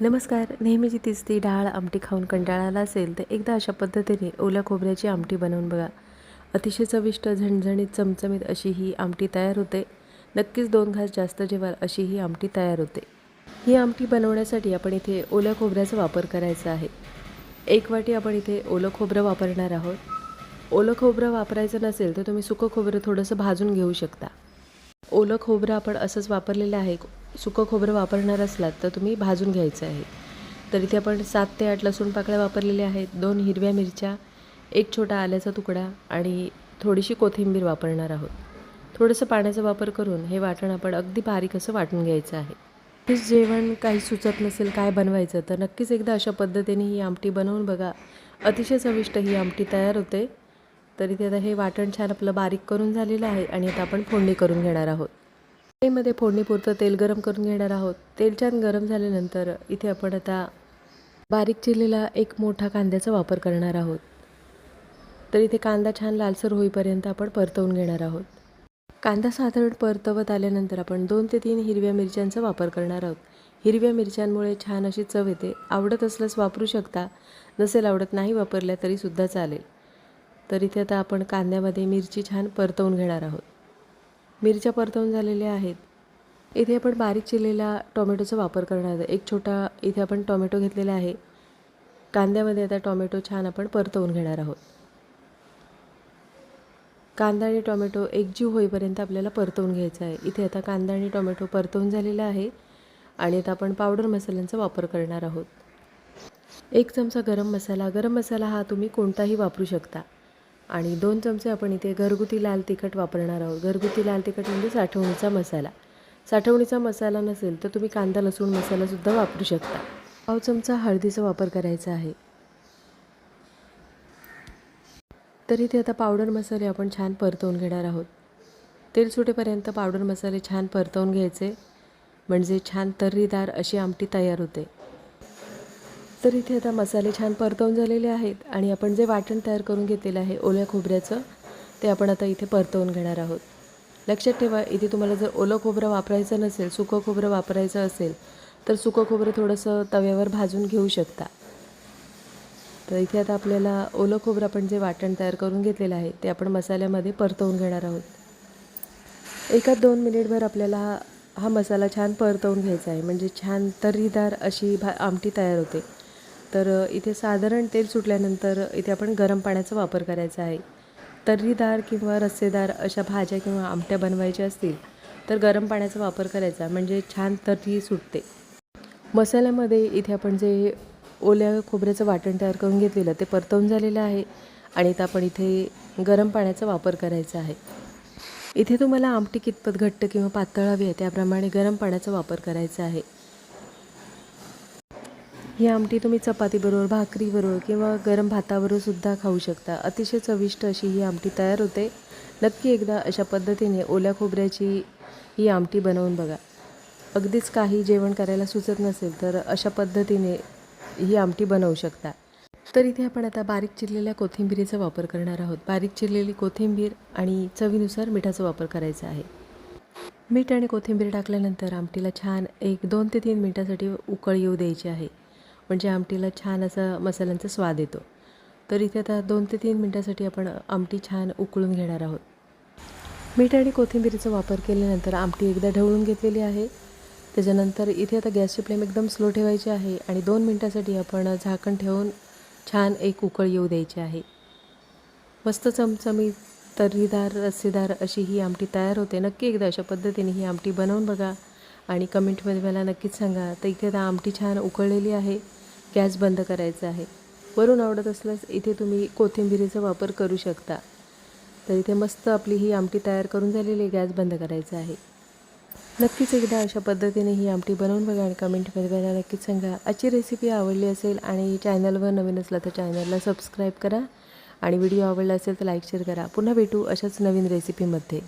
नमस्कार. नेहमीची तीच ती डाळ आमटी खाऊन कंटाळाला असेल तर एकदा अशा पद्धतीने ओल्या खोबऱ्याची आमटी बनवून बघा. अतिशय चविष्ट झणझणीत चमचमीत अशी ही आमटी तयार होते. नक्कीच दोन घास जास्त जेवाल अशी ही आमटी तयार होते. ही आमटी बनवण्यासाठी आपण इथे ओल्या खोबऱ्याचा वापर करायचा आहे. एक वाटी आपण इथे ओलं खोबरं वापरणार आहोत. ओलं खोबरं वापरायचं नसेल तर तुम्ही सुकं खोबरं थोडंसं भाजून घेऊ शकता. ओलं खोबरं आपण असंच वापरलेलं आहे. सुकं खोबरं वापरणार असलात तर तुम्ही भाजून घ्यायचं आहे. तर इथे आपण सात ते आठ लसूण पाकळ्या वापरलेल्या आहेत. दोन हिरव्या मिरच्या एक छोटा आल्याचा तुकडा आणि थोडीशी कोथिंबीर वापरणार आहोत. थोडंसं पाण्याचा वापर करून हे वाटण आपण अगदी बारीक असं वाटून घ्यायचं आहे. हे जेवण काही सुचत नसेल काय बनवायचं तर नक्कीच एकदा अशा पद्धतीने ही आमटी बनवून बघा. अतिशय चविष्ट ही आमटी तयार होते. तरी ते आता हे वाटण छान आपलं बारीक करून झालेलं आहे आणि आता आपण फोडणी करून घेणार आहोत. कढईमध्ये फोडणीपुरतं तेल गरम करून घेणार आहोत. तेल छान गरम झाल्यानंतर इथे आपण आता बारीक चिरलेला एक मोठा कांद्याचा वापर करणार आहोत. तर इथे कांदा छान लालसर होईपर्यंत आपण परतवून घेणार आहोत. कांदा साधारण परतवत आल्यानंतर आपण दोन ते तीन हिरव्या मिरच्यांचा वापर करणार आहोत. हिरव्या मिरच्यांमुळे छान अशी चव येते. आवडत असल्यास वापरू शकता. नसेल आवडत नाही वापरल्या तरीसुद्धा चालेल. तर इथे आता आपण कांद्यामध्ये मिरची छान परतवून घेणार आहोत. मिरच्या परतवून झालेल्या आहेत. इथे आपण बारीक चिरलेला टोमॅटोचा वापर करणार आहे एक छोटा इथे आपण टोमॅटो घेतलेला आहे. कांद्यामध्ये आता टोमॅटो छान आपण परतवून घेणार आहोत. कांदा आणि टोमॅटो एकजीव होईपर्यंत आपल्याला परतवून घ्यायचा आहे. इथे आता कांदा आणि टोमॅटो परतवून झालेला आहे आणि आता आपण पावडर मसाल्यांचा वापर करणार आहोत. एक चमचा गरम मसाला. गरम मसाला हा तुम्ही कोणताही वापरू शकता. आणि दोन चमचे आपण इथे घरगुती लाल तिखट वापरणार आहोत. घरगुती लाल तिखट म्हणजे साठवणीचा मसाला. साठवणीचा मसाला नसेल तर तुम्ही कांदा लसूण मसालासुद्धा वापरू शकता. पाव चमचा हळदीचा वापर करायचा आहे. तर इथे आता पावडर मसाले आपण छान परतवून घेणार आहोत. तेल सुटेपर्यंत पावडर मसाले छान परतवून घ्यायचे. म्हणजे छान तर्रीदार अशी आमटी तयार होते. तर इथे आता मसाले छान परतवून झालेले आहेत आणि आपण जे वाटण तयार करून घेतलेलं आहे ओल्या खोबऱ्याचं ते आपण आता इथे परतवून घेणार आहोत. लक्षात ठेवा इथे तुम्हाला जर ओलं खोबरं वापरायचं नसेल सुकं खोबरं वापरायचं असेल तर सुकं खोबरं थोडंसं तव्यावर भाजून घेऊ शकता. तर इथे आता आपल्याला ओलं खोबरं आपण जे वाटण तयार करून घेतलेलं आहे ते आपण मसाल्यामध्ये परतवून घेणार आहोत. एका दोन मिनिटभर आपल्याला हा हा मसाला छान परतवून घ्यायचा आहे म्हणजे छान तर्रीदार अशी भा आमटी तयार होते. तर इथे साधारण तेल सुटल्यानंतर इथे आपण गरम पाण्याचा वापर करायचा आहे. तर्रीदार किंवा रस्सेदार अशा भाज्या किंवा आमट्या बनवायच्या असतील तर गरम पाण्याचा वापर करायचा म्हणजे छान तर्री सुटते. मसाल्यामध्ये इथे आपण जे ओल्या खोबऱ्याचं वाटण तयार करून घेतलेलं ते परतवून झालेलं आहे आणि तर आपण इथे गरम पाण्याचा वापर करायचा आहे. इथे तुम्हाला आमटी कितपत घट्ट किंवा पातळ हवी आहे त्याप्रमाणे गरम पाण्याचा वापर करायचा आहे. ही आमटी तुम्ही चपातीबरोबर भाकरीबरोबर किंवा गरम भाताबरोबर सुद्धा खाऊ शकता. अतिशय चविष्ट अशी ही आमटी तयार होते. नक्की एकदा अशा पद्धतीने ओल्या खोबऱ्याची ही आमटी बनवून बघा. अगदीच काही जेवण करायला सुचत नसेल तर अशा पद्धतीने ही आमटी बनवू शकता. तर इथे आपण आता बारीक चिरलेल्या कोथिंबीरीचा वापर करणार आहोत. बारीक चिरलेली कोथिंबीर आणि चवीनुसार मिठाचा वापर करायचा आहे. मीठ आणि कोथिंबीर टाकल्यानंतर आमटीला छान एक दोन ते तीन मिनटासाठी उकळ येऊ द्यायची आहे. म्हणजे आमटीला छान असा मसाल्यांचा स्वाद येतो. तर इथे आता दोन ते तीन मिनटासाठी आपण आमटी छान उकळून घेणार आहोत. मीठ आणि कोथिंबीरीचा वापर केल्यानंतर आमटी एकदा ढवळून घेतलेली आहे. त्याच्यानंतर इथे आता गॅसची फ्लेम एकदम स्लो ठेवायची आहे आणि दोन मिनटासाठी आपण झाकण ठेवून छान एक उकळ येऊ द्यायची आहे. मस्त चमचमीत तर्रीदार रस्सेदार अशी ही आमटी तयार होते. नक्की एकदा अशा पद्धतीने ही आमटी बनवून बघा. आणि कमेंटमध्ये मला नक्कीच सांगा. तर इथे आता आमटी छान उकळलेली आहे. गॅस बंद करायचा आहे. वरून आवडत असल्यास इथे तुम्ही कोथिंबिरीचा वापर करू शकता. तर इथे मस्त आपली ही आमटी तयार करून झालेली गॅस बंद करायचा आहे. नक्कीच एकदा अशा पद्धतीने ही आमटी बनवून बघा आणि कमेंटमध्ये मला नक्कीच सांगा. आजची रेसिपी आवडली असेल आणि चॅनलवर नवीन असला तर चॅनलला सबस्क्राईब करा. आणि व्हिडिओ आवडला असेल तर लाईक शेअर करा. पुन्हा भेटू अशाच नवीन रेसिपीमध्ये